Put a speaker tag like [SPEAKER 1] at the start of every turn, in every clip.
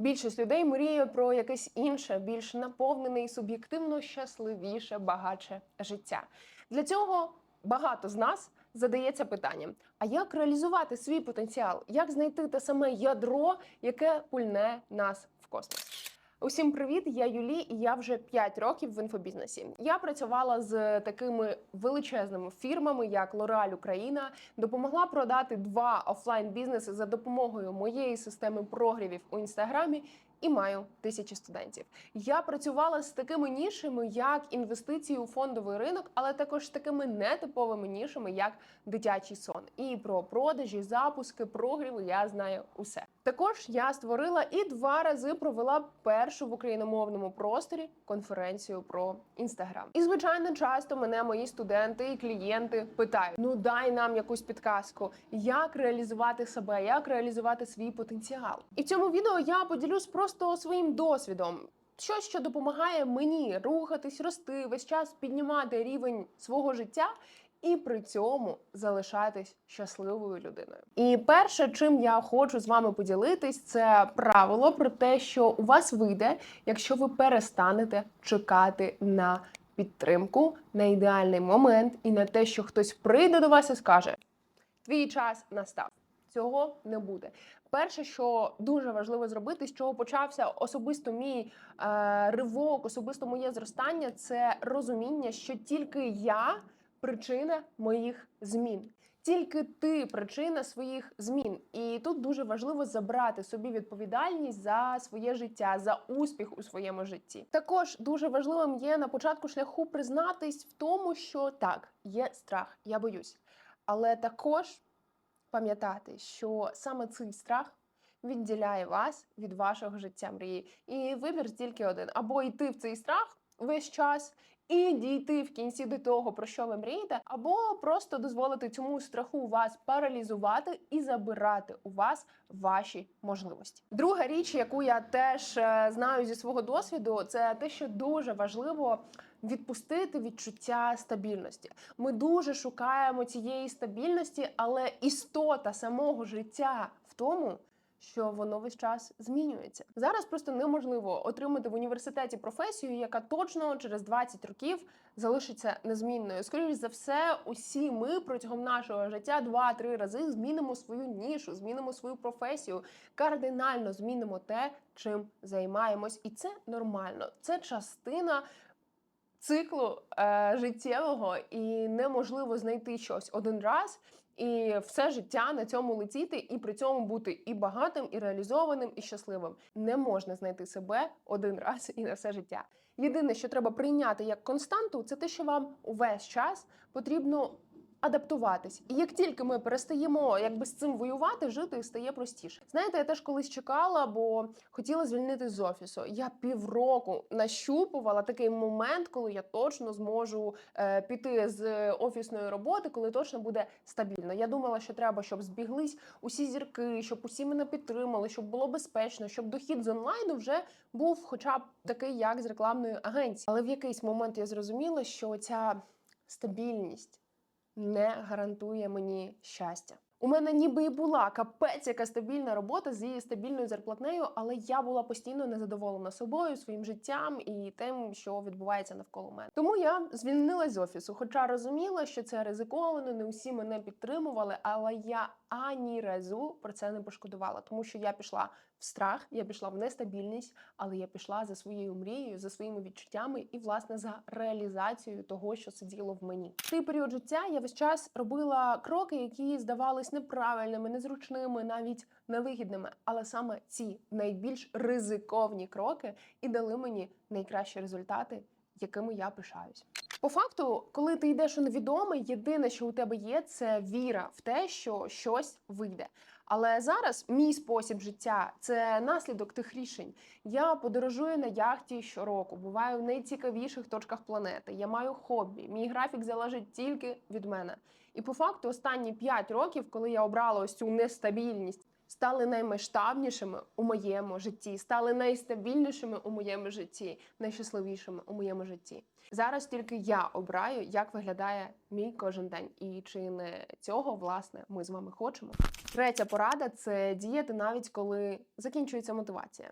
[SPEAKER 1] Більшість людей мріє про якесь інше, більш наповнене і суб'єктивно щасливіше, багатше життя. Для цього багато з нас задається питанням: а як реалізувати свій потенціал? Як знайти те саме ядро, яке пульне нас в космос? Усім привіт! Я Юлі, і я вже 5 років в інфобізнесі. Я працювала з такими величезними фірмами, як L'Oreal Україна, допомогла продати два офлайн бізнеси за допомогою моєї системи прогрівів у інстаграмі. І маю тисячі студентів. Я працювала з такими нішами, як інвестиції у фондовий ринок, але також з такими нетиповими нішами, як дитячий сон. І про продажі, запуски, прогріви я знаю усе. Також я створила і два рази провела першу в україномовному просторі конференцію про інстаграм. І звичайно, часто мене мої студенти і клієнти питають: ну дай нам якусь підказку, як реалізувати себе, як реалізувати свій потенціал. І в цьому відео я поділюсь просто своїм досвідом. Щось, що допомагає мені рухатись, рости, весь час піднімати рівень свого життя і при цьому залишатись щасливою людиною. І перше, чим я хочу з вами поділитись, це правило про те, що у вас вийде, якщо ви перестанете чекати на підтримку, на ідеальний момент і на те, що хтось прийде до вас і скаже: твій час настав. Цього не буде. Перше, що дуже важливо зробити, з чого почався особисто мій е, ривок, особисто моє зростання, це розуміння, що тільки я причина моїх змін. Тільки ти причина своїх змін, і тут дуже важливо забрати собі відповідальність за своє життя, за успіх у своєму житті. Також дуже важливим є на початку шляху признатись в тому, що так, є страх, я боюсь, але також пам'ятати, що саме цей страх відділяє вас від вашого життя мрії. І вибір тільки один: або йти в цей страх весь час. І дійти в кінці до того, про що ви мрієте, або просто дозволити цьому страху вас паралізувати і забирати у вас ваші можливості. Друга річ, яку я теж е, знаю зі свого досвіду, це те, що дуже важливо відпустити відчуття стабільності. Ми дуже шукаємо цієї стабільності, але істота самого життя в тому. Що воно весь час змінюється зараз. Просто неможливо отримати в університеті професію, яка точно через 20 років залишиться незмінною. Скоріше за все, усі ми протягом нашого життя два-три рази змінимо свою нішу, змінимо свою професію, кардинально змінимо те, чим займаємось, і це нормально. Це частина циклу е, життєвого, і неможливо знайти щось один раз. І все життя на цьому летіти, і при цьому бути і багатим, і реалізованим, і щасливим. Не можна знайти себе один раз і на все життя. Єдине, що треба прийняти як константу, це те, що вам увесь час потрібно адаптуватись. І як тільки ми перестаємо якби з цим воювати, жити стає простіше. Знаєте, я теж колись чекала, бо хотіла звільнити з офісу. Я півроку нащупувала такий момент, коли я точно зможу е, піти з офісної роботи, коли точно буде стабільно. Я думала, що треба, щоб збіглись усі зірки, щоб усі мене підтримали, щоб було безпечно, щоб дохід з онлайну вже був, хоча б такий, як з рекламної агенції. Але в якийсь момент я зрозуміла, що ця стабільність не гарантує мені щастя. У мене ніби і була капець, яка стабільна робота з її стабільною зарплатнею, але я була постійно незадоволена собою, своїм життям і тим, що відбувається навколо мене. Тому я звільнилась з офісу, хоча розуміла, що це ризиковано, не усі мене підтримували, але я ані разу про це не пошкодувала, тому що я пішла в страх, я пішла в нестабільність, але я пішла за своєю мрією, за своїми відчуттями і, власне, за реалізацією того, що сиділо в мені. В той період життя я весь час робила кроки, які здавались неправильними, незручними, навіть невигідними. Але саме ці найбільш ризиковні кроки і дали мені найкращі результати, якими я пишаюсь. По факту, коли ти йдеш у невідоме, єдине, що у тебе є, це віра в те, що щось вийде. Але зараз мій спосіб життя це наслідок тих рішень. Я подорожую на яхті щороку, буваю в найцікавіших точках планети. Я маю хобі. Мій графік залежить тільки від мене. І по факту, останні 5 років, коли я обрала ось цю нестабільність, стали наймасштабнішими у моєму житті, стали найстабільнішими у моєму житті, найщасливішими у моєму житті. Зараз тільки я обираю, як виглядає мій кожен день, і чи не цього власне ми з вами хочемо. Третя порада це діяти навіть коли закінчується мотивація.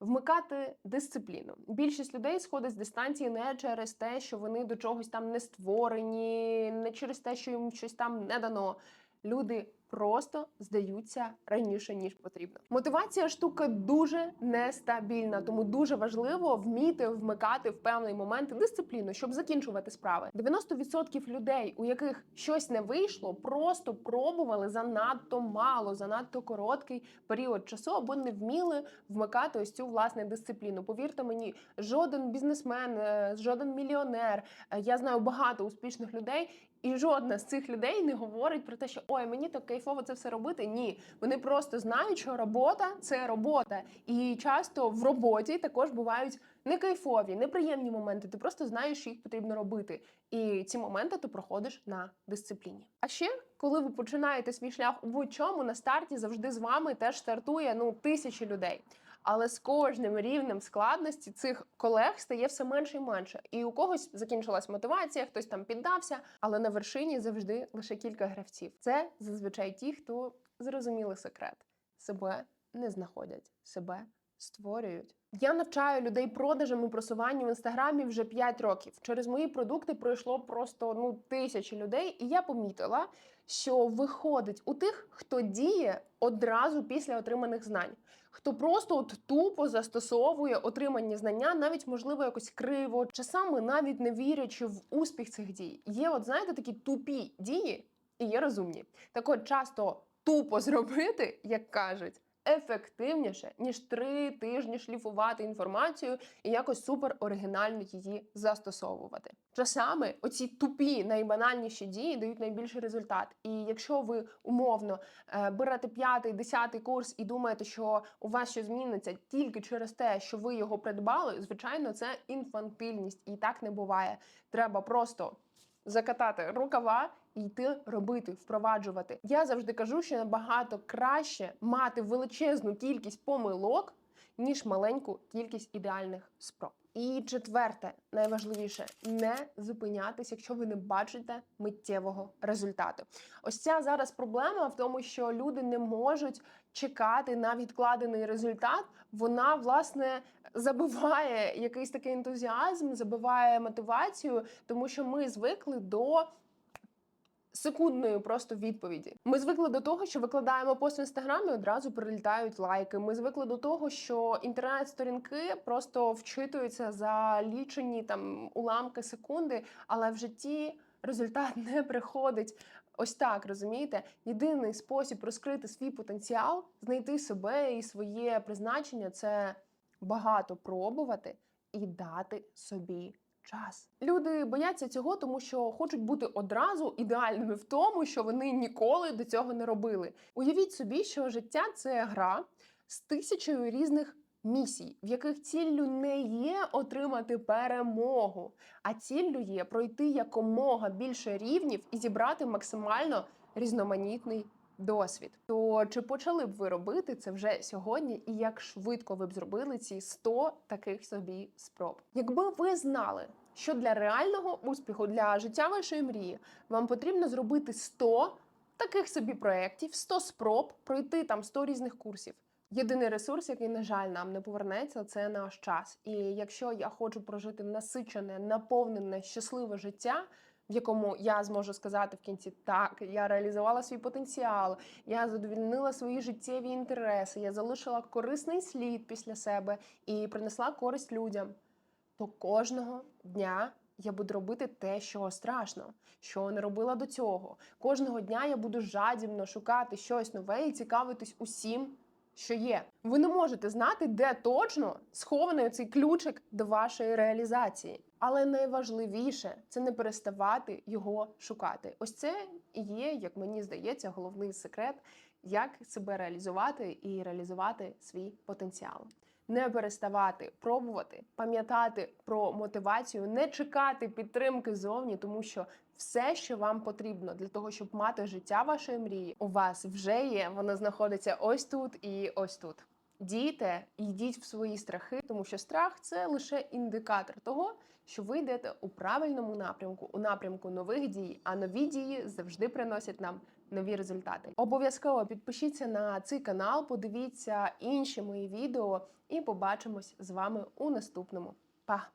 [SPEAKER 1] Вмикати дисципліну. Більшість людей сходить з дистанції не через те, що вони до чогось там не створені, не через те, що їм щось там не дано. Люди просто здаються раніше ніж потрібно. Мотивація штука дуже нестабільна, тому дуже важливо вміти вмикати в певний момент дисципліну, щоб закінчувати справи. 90% людей, у яких щось не вийшло, просто пробували занадто мало, занадто короткий період часу або не вміли вмикати ось цю власне дисципліну. Повірте мені, жоден бізнесмен, е, жоден мільйонер. е, Я знаю багато успішних людей. І жодна з цих людей не говорить про те, що ой, мені так кайфово це все робити. Ні, вони просто знають, що робота це робота, і часто в роботі також бувають не кайфові, неприємні моменти. Ти просто знаєш, що їх потрібно робити. І ці моменти ти проходиш на дисципліні. А ще, коли ви починаєте свій шлях у будь-чому, на старті завжди з вами теж стартує ну тисячі людей. Але з кожним рівнем складності цих колег стає все менше і менше. І у когось закінчилась мотивація, хтось там піддався, але на вершині завжди лише кілька гравців. Це зазвичай ті, хто зрозуміли секрет, себе не знаходять, себе створюють. Я навчаю людей продажам і просуванню в інстаграмі вже 5 років. Через мої продукти пройшло просто ну тисячі людей, і я помітила, що виходить у тих, хто діє одразу після отриманих знань. Хто просто от тупо застосовує отримані знання, навіть можливо якось криво, часами навіть не вірячи в успіх цих дій. Є, от знаєте, такі тупі дії і є розумні. Так от часто тупо зробити, як кажуть, ефективніше ніж три тижні шліфувати інформацію і якось супер оригінально її застосовувати. Часами оці тупі найбанальніші дії дають найбільший результат. І якщо ви умовно е, берете п'ятий, десятий курс і думаєте, що у вас щось зміниться тільки через те, що ви його придбали, звичайно, це інфантильність, і так не буває. Треба просто закатати рукава і йти робити, впроваджувати. Я завжди кажу, що набагато краще мати величезну кількість помилок, ніж маленьку кількість ідеальних спроб. І четверте, найважливіше не зупинятись, якщо ви не бачите миттєвого результату. Ось ця зараз проблема в тому, що люди не можуть чекати на відкладений результат. Вона власне забиває якийсь такий ентузіазм, забиває мотивацію, тому що ми звикли до секундної просто відповіді. Ми звикли до того, що викладаємо пост в інстаграмі, одразу прилітають лайки. Ми звикли до того, що інтернет-сторінки просто вчитуються за лічені там уламки секунди, але в житті результат не приходить. Ось так розумієте, єдиний спосіб розкрити свій потенціал, знайти себе і своє призначення це багато пробувати і дати собі час. Люди бояться цього, тому що хочуть бути одразу ідеальними в тому, що вони ніколи до цього не робили. Уявіть собі, що життя це гра з тисячою різних місій, в яких ціллю не є отримати перемогу, а ціллю є пройти якомога більше рівнів і зібрати максимально різноманітний досвід. То чи почали б ви робити це вже сьогодні, і як швидко ви б зробили ці 100 таких собі спроб? Якби ви знали, що для реального успіху, для життя вашої мрії, вам потрібно зробити 100 таких собі проєктів, 100 спроб, пройти там 100 різних курсів. Єдиний ресурс, який, на жаль, нам не повернеться, це наш час. І якщо я хочу прожити насичене, наповнене, щасливе життя, в якому я зможу сказати в кінці так, я реалізувала свій потенціал, я задовільнила свої життєві інтереси, я залишила корисний слід після себе і принесла користь людям, то кожного дня. Я буду робити те, що страшно, що не робила до цього. Кожного дня я буду жадібно шукати щось нове і цікавитись усім, що є. Ви не можете знати, де точно схований цей ключик до вашої реалізації. Але найважливіше це не переставати його шукати. Ось це і є, як мені здається, головний секрет, як себе реалізувати і реалізувати свій потенціал. Не переставати пробувати, пам'ятати про мотивацію, не чекати підтримки зовні, тому що все, що вам потрібно для того, щоб мати життя вашої мрії, у вас вже є. Воно знаходиться ось тут і ось тут. Дійте, йдіть в свої страхи, тому що страх це лише індикатор того, що ви йдете у правильному напрямку, у напрямку нових дій. А нові дії завжди приносять нам нові результати. Обов'язково підпишіться на цей канал, подивіться інші мої відео і побачимось з вами у наступному. Па!